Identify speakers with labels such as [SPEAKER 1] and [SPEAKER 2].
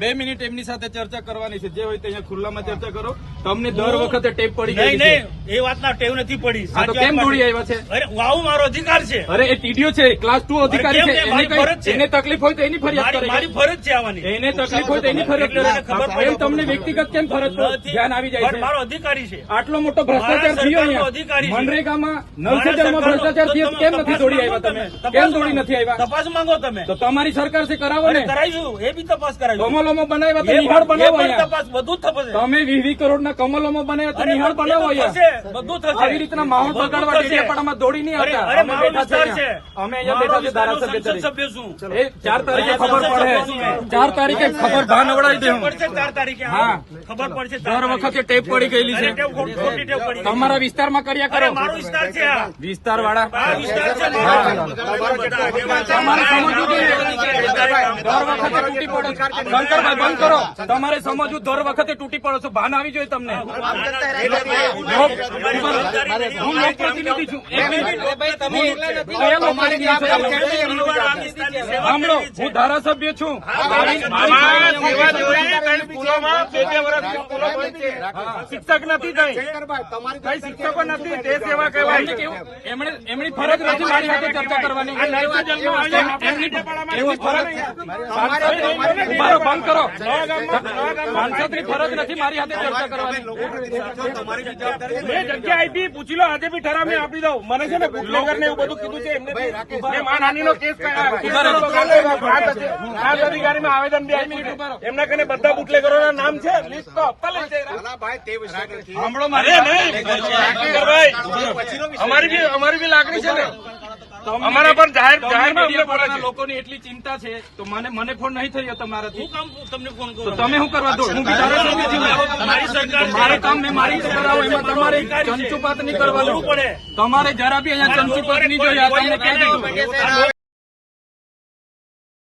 [SPEAKER 1] બે મિનિટ એમની સાથે ચર્ચા કરવાની છે. જે હોય તે અહીંયા ખુલ્લામાં ચર્ચા કરો. તમને દર વખતે ટેપ પડી ગઈ
[SPEAKER 2] નહીં એ વાતના ટેવ નથી પડી.
[SPEAKER 1] તો કેમ દોડી આવ્યા છે?
[SPEAKER 2] અરે વાવ મારો અધિકાર છે.
[SPEAKER 1] અરે એ ટીડીઓ છે ક્લાસ ટુ અધિકારી છે. એને કઈ એને તકલીફ હોય તો એની ફરિયાદ
[SPEAKER 2] કરે. મારી ફરજ છે આવવાની
[SPEAKER 1] એને તકલીફ હોય તો એની ફરિયાદ કરે. એમ તમને વ્યક્તિગત કેમ ફરજ ધ્યાન આવી જાય છે.
[SPEAKER 2] મારો અધિકારી છે.
[SPEAKER 1] આટલો મોટો ભ્રષ્ટાચાર થયો
[SPEAKER 2] અધિકારી
[SPEAKER 1] અહીંયા મનરેગામાં
[SPEAKER 2] મારા
[SPEAKER 1] નલસેજરમાં ભ્રષ્ટાચાર થયો કેમ નથી દોડી આવ્યા તમે. કેમ દોડી. નથી આવ્યા?
[SPEAKER 2] તપાસ માંગો તમે.
[SPEAKER 1] તો તમારી સરકાર છે કરાવો ને.
[SPEAKER 2] કરાવીશું. એ બી તપાસ કરાવીશું.
[SPEAKER 1] કમલોમાં બનાવ્યા તો નિહાળ બનાવો
[SPEAKER 2] તપાસ બધું થશે.
[SPEAKER 1] તમે વીસ કરોડના કમલોમાં બનાવ્યા તો નિહાળ બનાવો
[SPEAKER 2] બધું થશે.
[SPEAKER 1] આવી રીતના માહોલ બગાડવા ડેડિયાપાડામાં દોડી નહીં આવતા. અમે બેઠા છે. અમે અહીંયા બેઠા છે ધારાસભ્ય
[SPEAKER 2] સભ્ય છું.
[SPEAKER 1] એ ચાર તારીખે ખબર પડે.
[SPEAKER 2] સંસદ
[SPEAKER 1] ચાર તારીખે ખબર ભાન અવડાવી દે હું.
[SPEAKER 2] ચાર તારીખે.
[SPEAKER 1] હા.
[SPEAKER 2] ખબર પડશે
[SPEAKER 1] દર વખતે ટેપ પડી ગયેલી છે. તમારા વિસ્તારમાં કર્યા કરો.
[SPEAKER 2] મારો વિસ્તાર છે
[SPEAKER 1] વિસ્તાર વાળા
[SPEAKER 2] વિસ્તાર છે.
[SPEAKER 1] તમારે સમજવું જોઈએ. દર વખતે તૂટી પડો. છો. બંધ કરો તમારે સમજવું દર વખતે તૂટી પડો છો ભાન આવી જોઈએ તમને હું લોકપ્રતિનિધિ છું? સાંભળો હું ધારાસભ્ય છું
[SPEAKER 3] શિક્ષક નથી થઈ કઈ શિક્ષકો નથી તે સેવા કહેવાય
[SPEAKER 1] એમણે એમની ફરજ નથી મારી સાથે ચર્ચા કરવાની એમની ફરજ ઉભારો બંધ કરો સાંસદની ફરજ નથી મારી હાથે ચર્ચા કરવાની.
[SPEAKER 3] મેં જગ્યા આપી પૂછી લો આજે બી ઠરાવ મેં આપી દઉં. મને છે ને બુટલેગર ને એવું બધું કીધું છે એમને મેં નો કેસ ખાસ અધિકારીમાં આવેદન બી આપ્યું એમના કને બધા બુટલેગરો ના નામ છે. લિસ્ટ તો આપતા લે છે અમારી બી અમારી બી લાગણી છે ને. અમારા પર જાહેર છે.
[SPEAKER 1] લોકોની એટલી ચિંતા છે તો મને મને ફોન નહીં થયો તમારાથી.
[SPEAKER 2] હું તમને ફોન
[SPEAKER 1] તો
[SPEAKER 2] કરું.
[SPEAKER 1] તમે શું કરવા દો? હું.
[SPEAKER 2] મારી સરકાર
[SPEAKER 1] મારે કામ મેં મારી કરાવો એમાં તમારે ચંચુપાત નહીં કરવાનું.
[SPEAKER 2] પડે.
[SPEAKER 1] તમારે જરા બી અહીંયા ચંચુપાત નહીં જોઈએ